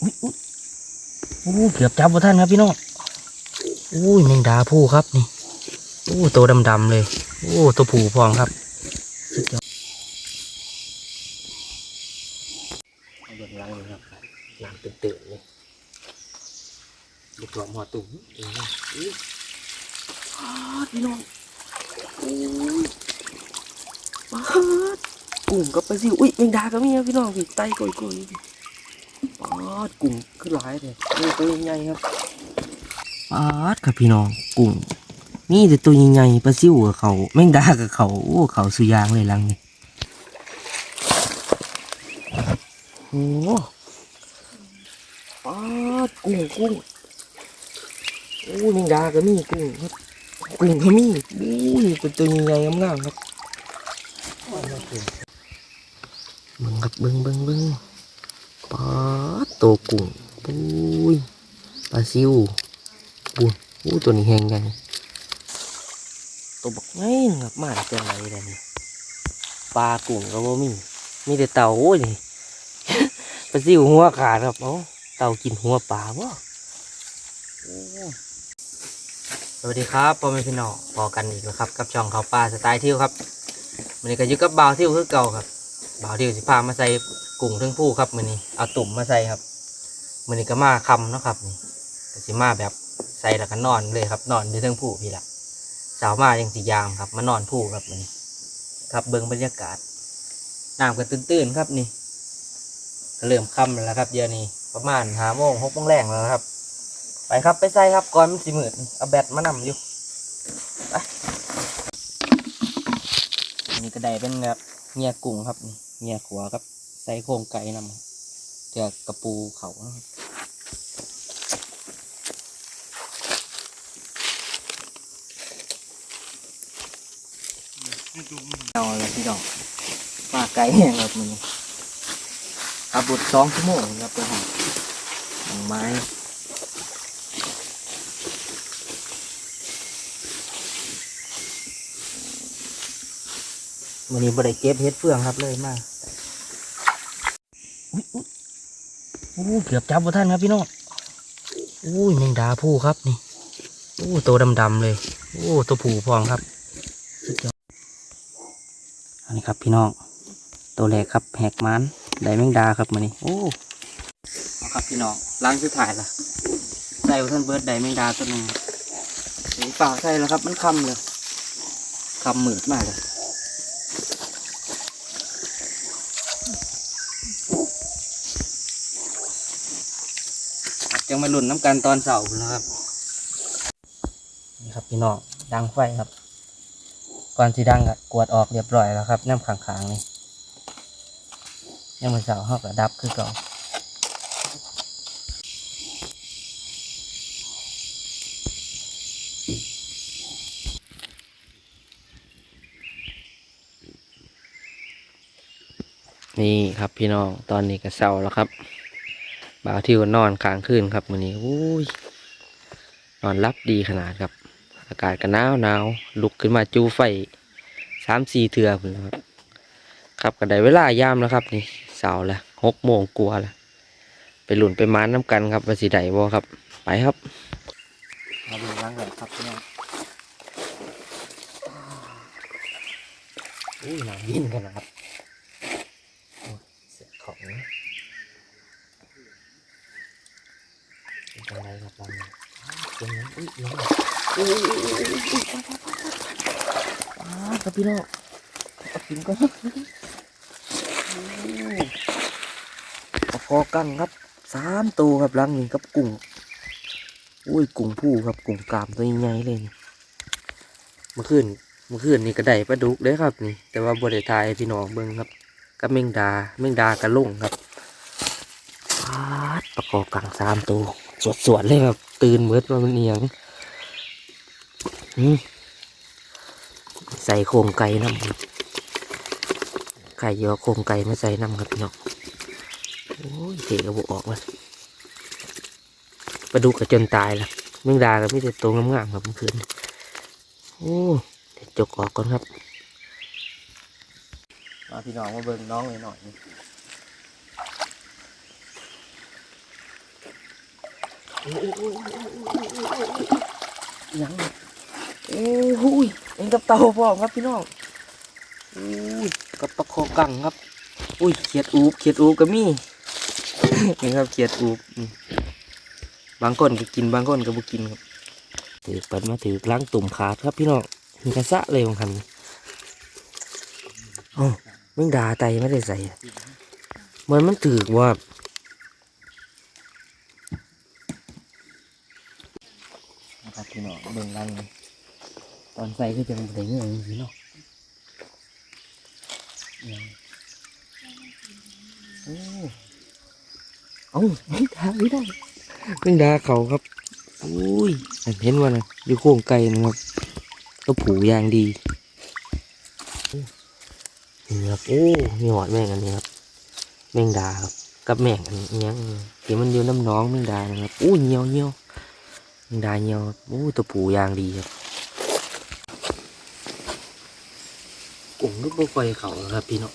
อุ้ยอุ้ยโอ้เกือบจับบ่ท่านครับพี่น้องอุ้ยแมงดาผู้ครับนี่โอ้ตัวดำๆเลย โอ้ตัวผู้พองครับสุดยอดเอางหลังเลยครับหลังตื่นๆเลยลูกหลอมหัวตุ่มเองอุ้ยอ้าวพี่น้องโอ้ยมาดกุ้งกับปลาซิวอุ้ยแมงดาก็มีครับพี่น้องพี่ไตโกยๆ ปาดกุ้งคือหลายเลยนี่ตัวใหญ่ๆครับปาดครับพี่น้องกุ้งนี่แต่ตัวใหญ่ๆปลาซิวกับเขาแมงดากับเขาโอ้เขาสุยางเลยหลังนี่โอ้ปาดกุ้งกุ้งโอ้แมงดาก็มีกุ้งครับกุ้งก็มีโอ้ยเป็นตัวใหญ่ๆงามๆครับเบิ่งครับเบิ่งเบิ่งเบิ่ง ปลาโตวกุ้งปุ้ยปลาซิวบุญอู้ตัวนี้แห้งยังตัวบักไงครับมาจากไหนล่ะนี่ปลากุ้งก็บ่มีมีแต่เต่าโอ้ยนี่ปลาซิวหัวขาดครับเอ้าเต่ากินหัวปลาบ่โอ้สวัสดีครับพ่อแม่พี่น้องพอกันอีกแล้วครับ กับช่องเขาวปลาสไตล์เที่ยวครับวันนี้ก็อยู่กับบ่าวเที่ยวคือเก่าครับบ่าวเดียวสิพามาใส่ กุ้งทั้งผู้ครับมือนี้เอาตุ่มมาใส่ครับมือนี้ก็มาคำนะครับนี่ก็สิมาแบบใส่แล้วก็นอนเลยครับ นอนอยู่ทั้งผู้พี่ละสาวมายังสียามครับมานอนผู้ครับมือนี้ครับเบิ้งบรรยากาศน้ำกันตื้นๆครับนี่ก็เริ่มค่ำแล้วครับเดี๋ยวนี้ประมาณหาโมงหกโมงแรงแล้วครับ ไปครับไปใส่ครับก่อนมันสิมืดเอาแบตมานำอยู่ไปนนี้ก็ได้เป็นแบบเงียกุ้งครับเงียขัวครับ ส่โครงไก่นำเจือกระปูเขานะครับเอาละพี่น้องมาไก่แห้งครับมันขับรถสองชั่วโมงครับไปหาหางไม้วันนี้บริเก็บเฮ็ดเฟืองครับเลยมาอุ๊ยอุ๊ย โอ้เกือบจับบ่ท่านครับพี่น้องโอ้ยแมงดาผู้ครับนี่โอ้ตัวดำๆเลย โอ้ตัวผู้พองครับอันนี้ครับพี่น้องตัวแรกครับแหกมันได้แมงดาครับมานี่โอ้ครับพี่น้องล้างสุดท้ายละใส่บ่ท่านเบิร์ดได้แมงดาตัวหนึ่งสีเปล่าใส่แล้วครับ มันคำเลยคำหมืดมากเลย จังมาหลุ่นน้ำกันตอนเสาร์นะครับ นี่ครับพี่น้องดังไฟครับ ก่อนที่ดังก็กวดออกเรียบร้อยแล้วครับน้ำขังๆนี่ยังมือเสาร์เขาก็ดับคือเก่านี่ครับพี่น้องตอนนี้ก็เสาร์แล้วครับ บ่าวที่ว่านอนค้างคืนครับมื้อนี้อุ้ยนอนรับดีขนาดครับ อากาศก็หนาวหนาวลุกขึ้นมาจูไฟสามสี่เทือพุ่นแล้วครับครับก็ได้เวลายามแล้วครับ นี่เสาร์ละหกโมงกลัวาละไปหลุนไปม้านน้ำกันครับว่าสิได้บ่ครับ ไปครับมาดูล้างก่อนครับพี่น้องอุ้ยหนาวเย็นกันนะครับโอ้ยเสียของนะ เป็นไรครับเราเนี่ยเป็นยังอุ้ยยังอุ้ยอุ้ยอุ้ยอุ้ยอุ้ยป้าครับพี่น้องเอากินก่อนเอาคอกังครับสามตัวครับลังหนึ่งกับกุ้งอุ้ยกุ้งผู้ครับกุ้งกามตัวใหญ่เลยนี่เมื่อคืนเมื่อคืนนี่ก็ได้ปลาดุกเลยครับนี่ แต่ว่าบริทายพี่น้องเบิ่งครับกับเมงดาเมงดากระลุ่งครับปลากอกังสามตัว สวดๆเลยครับ ตื่นเมืดว่ามันเอียงใส่โครงไก่น้ำไก่ยอโครงไก่มาใส่น้ำครับพี่น้องโอ้ยเทกระบอกออกเลยปลาดุกกระจนตายละแมงดาก็ไม่แต่ตัวงามๆครับเมื่อคืนโอ้เดี๋ยวจกออกก่อนครับ มาพี่น้องมาเบิ่งน้องเลยหน่อย ยังโอ้โหยเอ็งกับเตาพร้อมครับพี่น้องโอ้ยกับปลาคอกังครับ อุ้ยเขียดอูบเขียดอูบก็มีนี่ครับเขียดอูบบางคนก็กินบางคนก็บ่กินครับ ถือปัดมาถือล้างตุ่มขาดครับพี่น้องมีกระสะเลยบางคันโอ้มึงด่าไตไม่ได้ใส่เหมือนมันถือว่า นะครับพี่น้องเบิ่งรังตอนใส่ก็จะเป็นเงี้ยอย่างนี้เนาะยังโอ้เอ้าไม่ได้ไม่ได้เพิ่งดาเขาครับอุ้ยเห็นว่านะอยู่โค้งไก่นะครับตัวผูยางดีนี่ครับโอ้มีหอดแม่งอันนี้ครับแมงดาครับกับแม่งอันนี้ยังที่มันอยู่น้ำหน้องแมงดานะครับอู้เหี่ยวเหี่ยวยัง ได้เงียวโอ้ตัวผูยางดีครับกุ้งลูกบ่ไฟเขาล้วครับพี่น้อง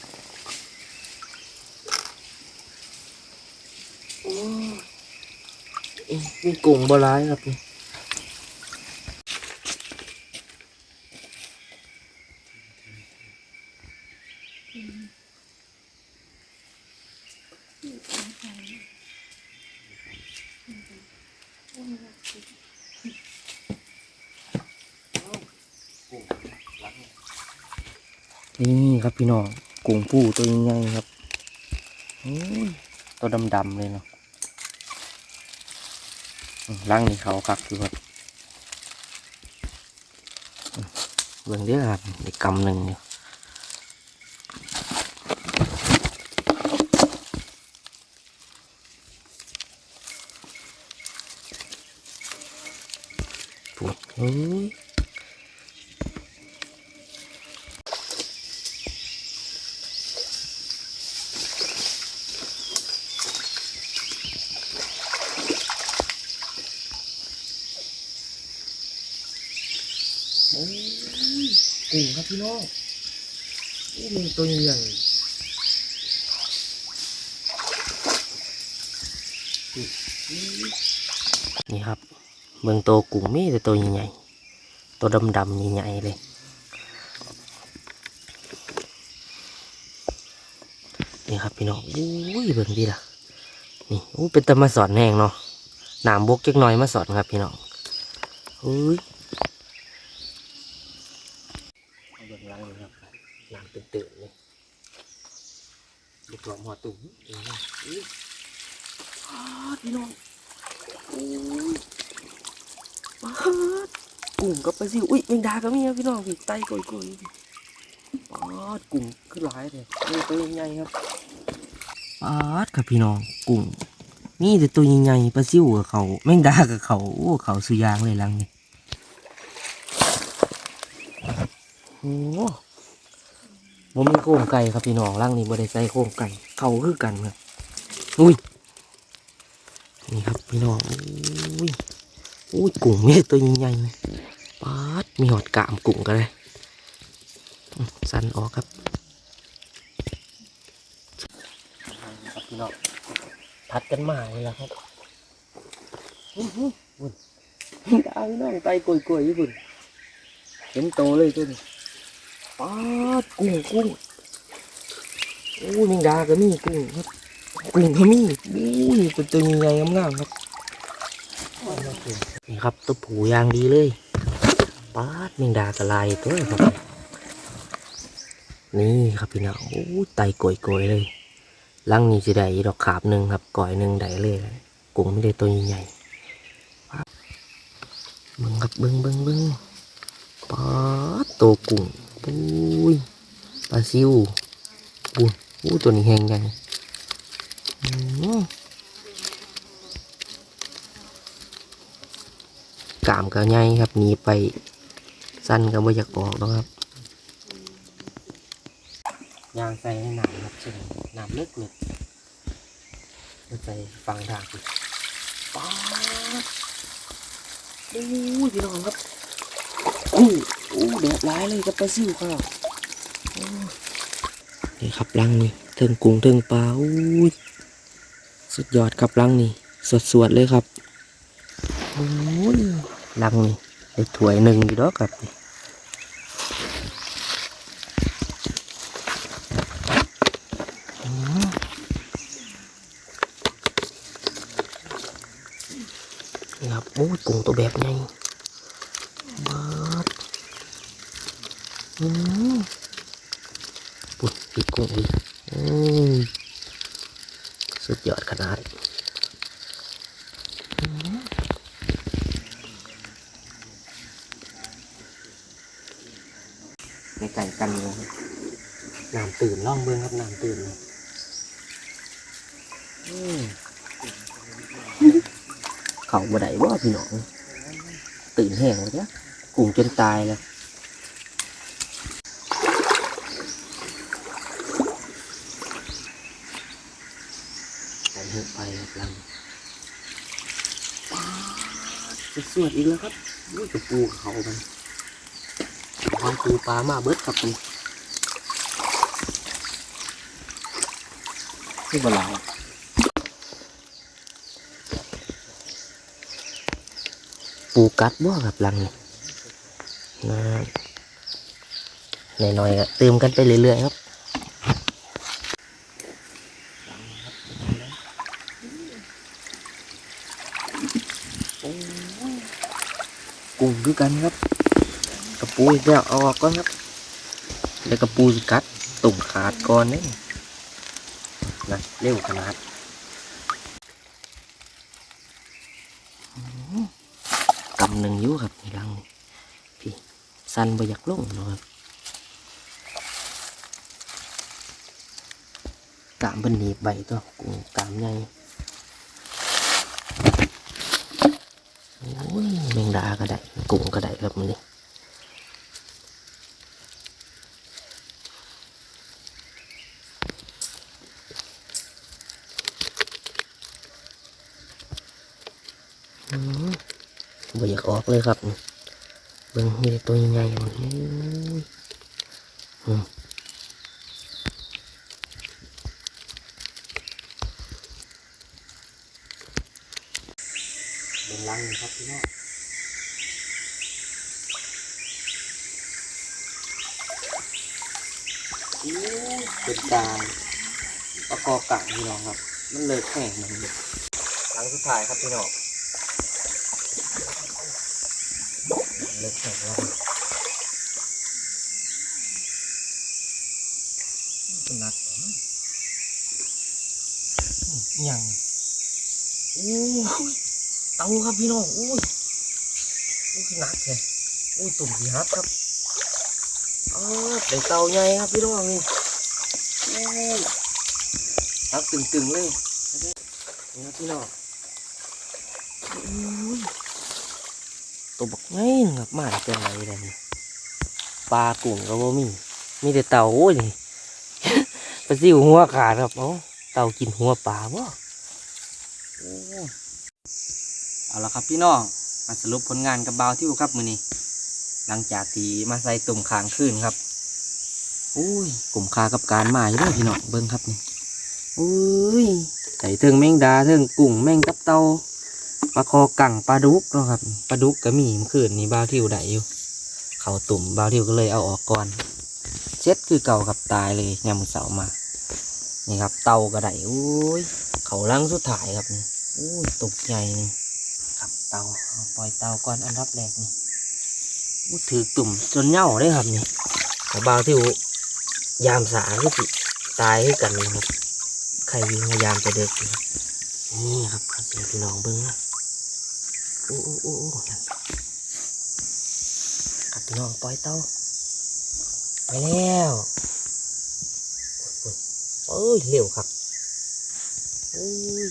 โอ้ยมีกุ้งบ่ร้ายครับนี่ นี่ครับพี่น้องกุ้งปูตัวใหญ่ครับตัวดำๆเลยเนาะอืมร่างนี่เขาคักอยู่ครับเบิ่งเด้อครับอีกกำหนึ่งอยู่ปุ๊บเฮ้ย โอ้ยกุ้งครับ พี่น้องโอ้ยมันตัวใหญ่นี่ครับเมืองโตวกุ้งมีแต่ตัวใหญ่ๆตัวดำๆใหญ่ๆเลย นี่ครับพี่น้องอุ้ยเบิ่งดีล่ะ นี่อู้เป็นตะมาสอนแห้งเนาะหนามบกจักหน่อยมาสอนครับพี่น้องอุ้ย เอาเบิ่งหลังเลยครับหลังตื่นๆเลย ลูกหลอมหัวตุ่มนี่นะอื้ออ้าวพี่น้องโอ้ยมาดกุ้งกับปลาซิวอุ้ยแมงดาก็มีครับพี่น้องพี่ไตก่อยๆปาดกุ้งขึ้นหลายเลยนี่ตัวใหญ่ๆครับปาดครับพี่น้องกุ้งนี่แต่ตัวใหญ่ๆปลาซิวกับเขาแมงดากับเขาโอ้เขาสุยางเลยหลังนี้โอ้ บ่มีโครงไก่ครับพี่น้องร่างนี้บ่ได้ใส่โครงไก่เขาคือกันครับอุ้ยนี่ครับพี่น้องอุ้ยอุ้ยกุ้งมีตัวใหญ่ๆปาดมีหอดกามกุ้งกันเลยอื้อสันออกครับครับพี่น้องพัดกันมาเลยละครับอื้อหือบุญดาวพี่น้องไตกลวยๆอยู่บุญเห็นโตเลยตัวนี้ ปาดกุ้งกุ้งโอ้ยแมงดาก็มีกุ้งครับกุ้งก็มีโอ้ยเป็นตัวใหญ่ๆงามๆครับนี่ครับตัวผูยางดีเลยปาดแมงดากระลายตัวครับ นี่ครับพี่น้องโอ้ยไตโกยๆเลยลังนี้จะได้ดอกขาบหนึ่งครับก่อยหนึ่งได้เลยกุ้งไม่ได้ตัวใหญ่ๆเบิ้งครับเบิ้งเบิ้งเบิ้งปลาตัวกุ้ง ปุ้ยปลาซิวปุ้ยอู้ตัวนี้แห้งใหญ่กามก็ใหญ่ครับหนีไปสั้นก็ไม่อยากออกแล้วครับยางใส่ในน้ำครับใช่ไหมน้ำลึกเลยใส่ฟังทางปลาโอ้ยพี่น้องครับอู้อู้ แดดร้ายเลยกับปลาซิวครับโอ้นี่ครับลังนี่เทิงกุ้งเทิงปลาอู้ยสุดยอดครับลังนี่สดสวดๆเลยครับโอ้ยลังนี่ได้ถ้วยหนึ่งอยู่ดอกครับนี่นะครับโอ้ยกุ้งตัวแบบไงเบิดอืม ปุ่นปีกกุ้งอีกอืมสุดยอดขนาดในไก่กันเลยครับน้ำตื่นล่องเบิ้งครับน้ำตื่นเลยอืมเขาบ่ได้ว่าพี่น้อง ตื่นแห้งเลยจ้ะกุ้งจนตายแล้วใส่หุบไปครับลังป๊าด สวดๆอีกแล้วครับนี่กระปูเขามันหอยปูปลามาเบิดครับนี่นี่บลายปูกัดบ่ครับลังนี่นะหน่อยๆก็เติมกันไปเรื่อยๆครับ กุ้งคือกันครับ กระปูจะเอาออกก่อนครับ แล้วกระปูสกัดตุ่มขาดก่อนนี่นะเร็วขนาดกำหนึ่งยุครับนี่ลังนี่พี่สันไปอยากลงนะครับกามเป็นหนีบใบตัวกุ้งกามใหญ่โอ้ย แมงดาก็ได้กุ้งก็ได้ครับมันนี่บ่อยากออกเลยครับเบิ่งมีตัวใหญ่ๆอยู่นี่อืมเป็นลังครับพี่น้อง เป็นกางประกอบกลางพี่น้องครับ มันเลยแข็งมันเลยหลังสุดท้ายครับพี่น้องเล็กแข็งแล้วนักยังโอ้ยเตาครับพี่น้องโอ้ยโอ้ยหนักเลยโอ้ยตุ่มสีฮับครับ เป็นเตาใหญ่ครับพี่น้องนี่โอ้ยฮับตึงๆเลยนี่ครับพี่น้องตัวบักไงงับมาจากไหนเนี่ปลากุ้งก็บ่มีมีแต่เต่าโอ้ยปลาซิวหัวขาดครับเอ้าเต่ากินหัวปลาบ่เอาละครับพี่น้องมาสรุปผลงานกับบาวที่ครับมือนี้ หลังจากที่มาใส่ตุ่มขางขึ้นครับอุ้ยกลุ่มคากับการมาอยู่ด้วยพี่น้องเบิ้งครับนี่อุ้ยใส่เทิงแมงดาเทิงกุ้งแมงตับเต่าปลาคอกั่งปลาดุกเนาะครับปลาดุกก็มีมื่อคืนนี้บ้าทิวได้อยู่เขาตุ่มบ้าทิวก็เลยเอาออกก่อนเช็ดคือเก่ากับตายเลยยามมือเสามานี่ครับ เต่าก็ได้โอ้ยเขาลังสุดท้ายครับนี่โอ้ยตกใจนี่ครับเต่าปล่อยเตาก่อนอันดับแรกนี่ ถือตุ่มจนเหน่าได้ครับนี่แต่บ้าวทิวยามสาก็สิตายให้กันนะครับใครวิ่งพยายามจะเด็กนี่ครับครับพี่น้องเบิ้งนะโอ้โอ้โอ้โอ้นั่นครับพี่น้องปล่อยเต้าไปแล้วโอ้ยเร็วครับโอ้ย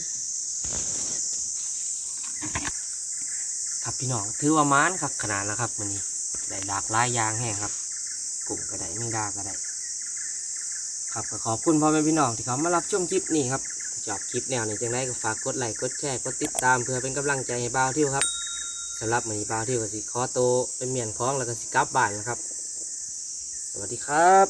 ครับพี่น้องถือว่ามานครับขนาดแล้วครับมันนี้ ได้ดากลายยางแห้งครับกลุ่มก็ได้ไม่ดาก็ได้ครับก็ขอบคุณพ่อแม่พี่น้องที่เขามารับชมคลิปนี้ครับชอบคลิปแนวนี้จังไดก็ฝากกดไลค์กดแชร์กดติดตามเพื่อเป็นกำลังใจให้บ่าวทิวครับสำหรับมือนี้บ่าวทิวก็สิขอโตเป็นเมียนคล้องแล้วก็สิกลับบ้านนะครับ สวัสดีครับ